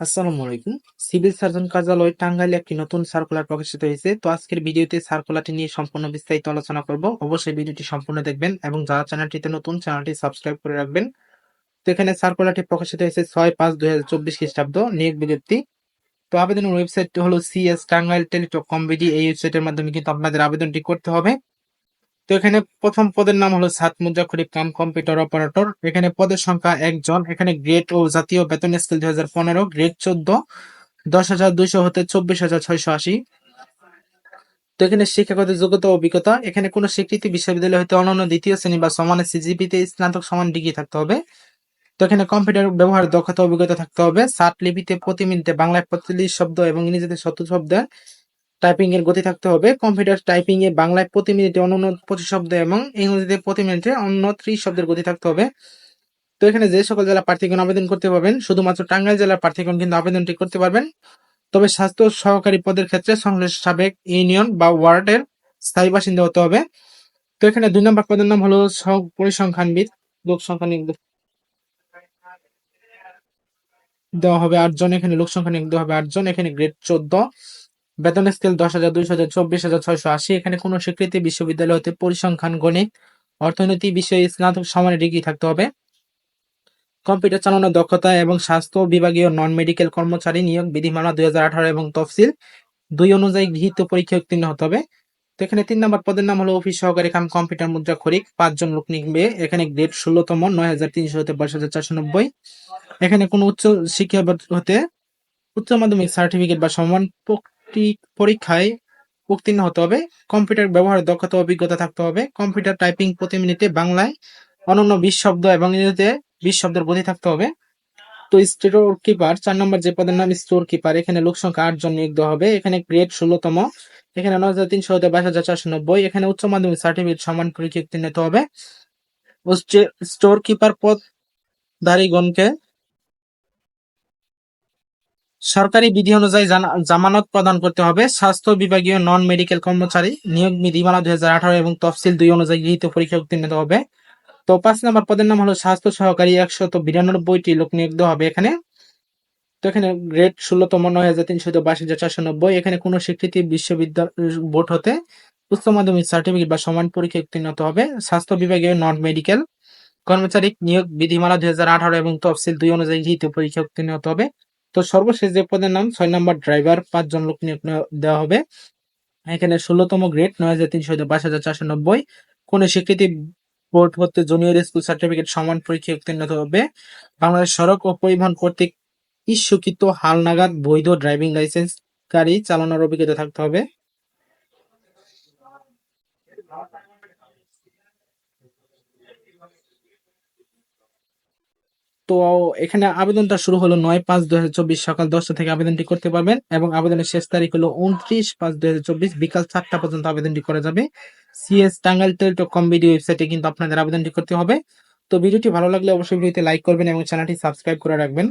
আসসালামু আলাইকুম। Civil surgeon কার্যালয় টাঙ্গাইলে একটি নতুন সার্কুলার প্রকাশিত হয়েছে। তো আজকের ভিডিওতে সার্কুলারটি নিয়ে সম্পূর্ণ বিস্তারিত আলোচনা করব। অবশ্যই ভিডিওটি সম্পূর্ণ দেখবেন এবং যারা চ্যানেলটিতে নতুন, চ্যানেলটি সাবস্ক্রাইব করে রাখবেন। তো এখানে সার্কুলারটি প্রকাশিত হয়েছে ছয় পাঁচ দুই হাজার চব্বিশ খ্রিস্টাব্দ, নিয়োগ বিজ্ঞপ্তি। তো আবেদনের ওয়েবসাইটটি হলো সিএস টাঙ্গাইল টেলিটক কমবিডি এই ওয়েবসাইটের মাধ্যমে কিন্তু আপনাদের আবেদনটি করতে হবে। তো এখানে প্রথম পদের নাম হলো সাত খরিফ কাম কম্পিউটার অপারেটর। এখানে পদের সংখ্যা একজন। এখানে গ্রেড ও জাতীয় বেতন স্কেল দুই হাজার পনেরো, গ্রেড চোদ্দ, দশ হাজার দুইশো হতে চব্বিশ হাজার ছয়শো আশি। তো এখানে শিক্ষাগত যোগ্যতা অভিজ্ঞতা। এখানে কোনো স্বীকৃতি বিশ্ববিদ্যালয় হতে অনন্য দ্বিতীয় শ্রেণি বা সমানের সিজিপিতে স্নাতক সমান ডিগ্রি থাকতে হবে। তো এখানে কম্পিউটার ব্যবহার, দক্ষতা অভিজ্ঞতা থাকতে হবে। সাত লিপিতে প্রতি মিনিটে বাংলায় পঁয়তাল্লিশ শব্দ এবং ইংরেজিতে সত্তর শব্দের টাইপিং এর গতি থাকতে হবে। কম্পিউটার টাইপিং এ বাংলায় প্রতি মিনিটে অনন্য পঁচিশ শব্দ এবং ইংরেজিতে প্রতি মিনিটে অন্য ত্রিশ শব্দের গতি থাকতে হবে। তো এখানে যে সকল জেলা প্রার্থীগণ আবেদন করতে পারবেন, শুধুমাত্র টাঙ্গাইল জেলার প্রার্থীগণ কিন্তু আবেদনটি করতে পারবেন। তবে স্বাস্থ্য সহকারী পদের ক্ষেত্রে সংশ্লিষ্ট সাবেক ইউনিয়ন বা ওয়ার্ডের স্থায়ী বাসিন্দা হতে হবে। তো এখানে দুই নম্বর পদের নাম হলো পরিসংখ্যানবিদ। লোক সংখ্যা দেওয়া হবে আটজন, এখানে লোক সংখ্যা দেওয়া হবে আটজন, এখানে গ্রেড চোদ্দ। বেতন স্কেল দশ হাজার, দুইশো হাজার, চব্বিশ হাজার, ছয়শো আশি। এখানে কোনো স্বীকৃতি বিশ্ববিদ্যালয় হতে পরিসংখ্যান গণিত অর্থনীতি বিষয়ে স্নাতক সমানের ডিগ্রি থাকতে হবে। কম্পিউটার চালানোর দক্ষতা এবং স্বাস্থ্য বিভাগীয় নন মেডিকেল কর্মচারী নিয়োগ বিধিমালা দুই হাজার আঠারো এবং তফসিল দুই অনুযায়ী গৃহীত পরীক্ষা উত্তীর্ণ হতে হবে। তো এখানে তিন নম্বর পদের নাম হলো অফিস সহকারী কাম কম্পিউটার মুদ্রা খরিক, পাঁচজন লোক নিকবে। এখানে গ্রেড ষোলোতম, নয় হাজার তিনশো হতে বাইশ হাজার চারশো নব্বই। এখানে কোনো উচ্চ শিক্ষা হতে উচ্চ মাধ্যমিক সার্টিফিকেট বা সমান পরীক্ষায় উত্তীর্ণ হতে হবে। কম্পিউটার ব্যবহারের দক্ষতা, অভিজ্ঞতা থাকতে হবে। কম্পিউটার টাইপিং প্রতি মিনিটে বাংলায় অনন্য বিশ শব্দ এবং ইংরেজিতে বিশ শব্দের গতি থাকতে হবে। তো স্টোর কিপার, চার নম্বর যে পদের নাম স্টোর কিপার, এখানে লোক সংখ্যা আট জন নিয়োগ দেওয়া হবে। এখানে গ্রেড ষোলোতম, এখানে নয় হাজার তিনশো হতে বাইশ হাজার চারশো নব্বই, এখানে উচ্চ মাধ্যমিক সার্টিফিকেট সমান পরীক্ষা উত্তীর্ণ হতে হবে। স্টোর কিপার পদ ধারীগণকে সরকারি বিধি অনুযায়ী জামানত প্রদান করতে হবে। স্বাস্থ্য বিভাগীয় নন মেডিকেল কর্মচারী নিয়োগ বিধিমালা দুই হাজার আঠারো এবং তফসিল দুই অনুযায়ী গৃহীত পরীক্ষা উত্তীর্ণ হবে। তো পাঁচ নম্বর পদের নাম হলো স্বাস্থ্য সহকারী একশত বিরানব্বইটি লোক নিয়োগ দেওয়া হবে এখানে। তো এখানে গ্রেড ষোলোতম নয় হাজার তিনশো বাইশ হাজার চারশো নব্বই এখানে কোনো স্বীকৃতি বিশ্ববিদ্যালয় বোর্ড হতে উচ্চ মাধ্যমিক সার্টিফিকেট বা সমান পরীক্ষা উত্তীর্ণ হবে। স্বাস্থ্য বিভাগীয় নন মেডিকেল কর্মচারী নিয়োগ বিধিমালা দুই হাজার আঠারো এবং তফসিল দুই অনুযায়ী গৃহীত পরীক্ষা উত্তীর্ণ হবে। তো সর্বশেষ যে পদের নাম, ছয় নম্বর ড্রাইভার পাঁচজন লোক নিয়োগ দেওয়া হবে। এখানে ষোলোতম গ্রেড নয় হাজার তিনশো বাইশ হাজার চারশো নব্বই। কোন স্বীকৃতি বোর্ড হতে জুনিয়র স্কুল সার্টিফিকেট সমান পরীক্ষা উত্তীর্ণ হবে। বাংলাদেশ সড়ক ও পরিবহন কর্তৃক ইস্যুকৃত হালনাগাদ বৈধ ড্রাইভিং লাইসেন্স গাড়ি চালানোর অভিজ্ঞতা থাকতে হবে। তো এখানে আবেদনটা শুরু হলো নয় পাঁচ দু চব্বিশ সকাল দশটা থেকে আবেদনটি করতে পারবেন এবং আবেদনের শেষ তারিখ হলো উনত্রিশ পাঁচ দু চব্বিশ বিকাল চারটা পর্যন্ত আবেদনটি করা যাবে। CS Tangail Teletalk com video ওয়েবসাইটে কিন্তু আপনাদের আবেদনটি করতে হবে। তো ভিডিওটি ভালো লাগলে অবশ্যই ভিডিওতে লাইক করবেন এবং চ্যানেলটি সাবস্ক্রাইব করে রাখবেন।